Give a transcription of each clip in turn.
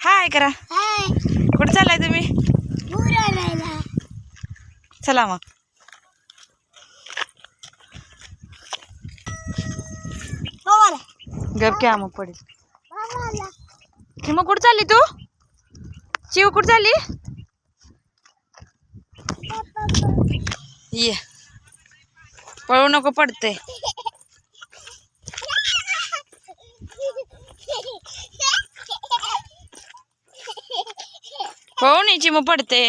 हाय करा. हाय. कुठे चाललाय तुम्ही? चला मग. बाबाला गप घ्या मग पडेल बाबाला मग कुठं चालली तू? चिव कुठं चालली? ये. पळू नको पडते पळून मग पडते.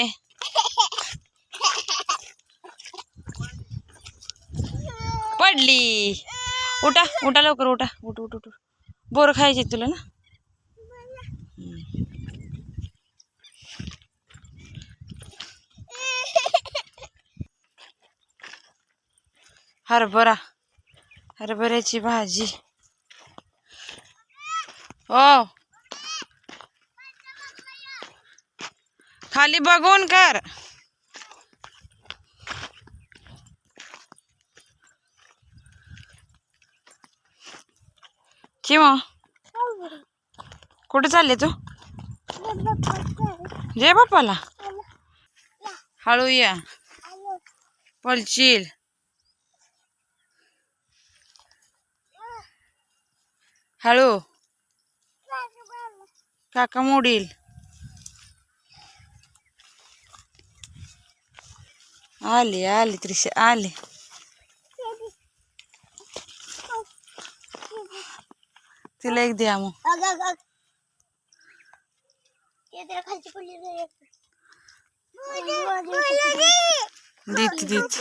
पडली. उठा उठा लवकर उठा. उठ उठ उठ. बोर खायचे तुला ना? हरभरा. हरभऱ्याची भाजी. हो. खाली बघून कर. किंवा कुठे चालले तू? जय बाप्पाला. हळू या. पळशील. हळू. काका मोडील. ಆಲಿ ಆಲಿ ತ್ರಿಷ ಆಲಿ ತಿಲೇಕ್ ದ್ಯಾಮು দিত দিত